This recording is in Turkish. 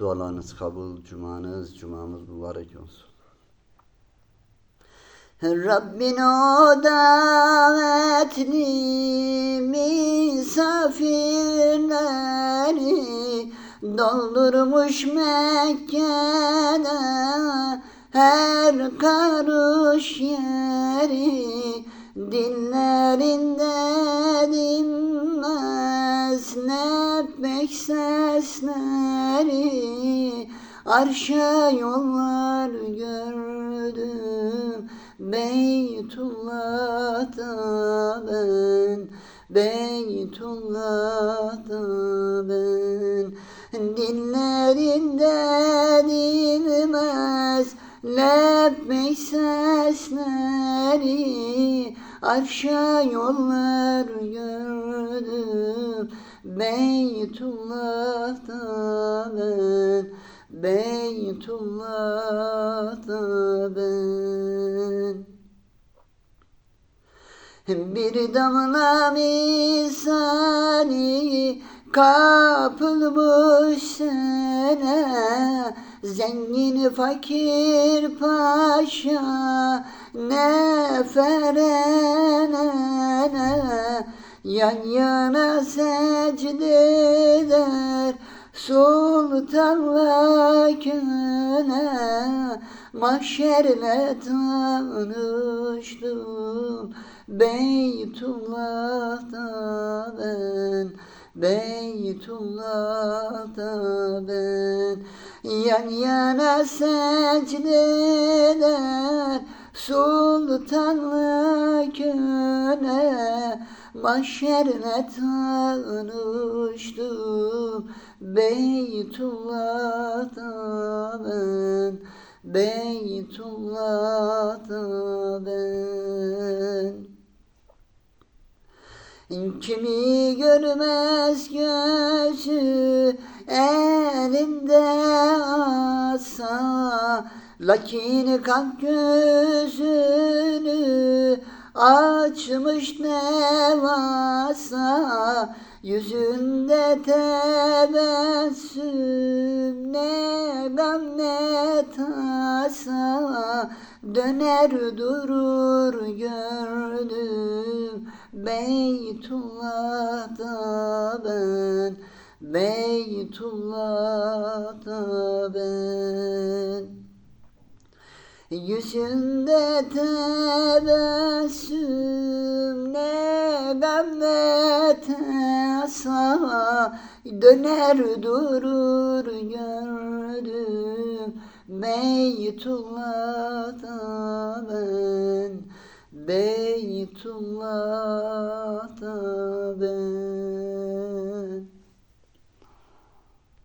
Dualarınız kabul, cumanız, cumamız mübarek olsun. Rabbin o davetli misafirleri doldurmuş Mekke'de her karış yeri dillerinde sesleri arşa yollar gördüm Beytullah'ta ben Beytullah'ta ben. Dillerinde dinmez Lebbek sesleri Arşa yollar gördüm Beytullah'ta ben Beytullah'ta ben bir damla misali kapılmış sana Zengin fakir paşa neferene Yan yana secdeler sultanla köle Mahşerle tanıştım. Beytullah'ta ben Beytullah'ta ben. Yan yana secdeler Sultanla köle Mahşerle tanıştım Beytullah'ta ben Beytullah'ta ben Kimi görmez gözü elinde asa Lakin kalp gözünü açmış ne varsa Yüzünde tebessüm ne gam ne tasa Döner durur gördüm. Beytullah'ta ben Beytullah'ta ben. Yüzünde tebessüm ne gam tasa Döner durur gördüm Beytullah'ta ben Beytullah'ta ben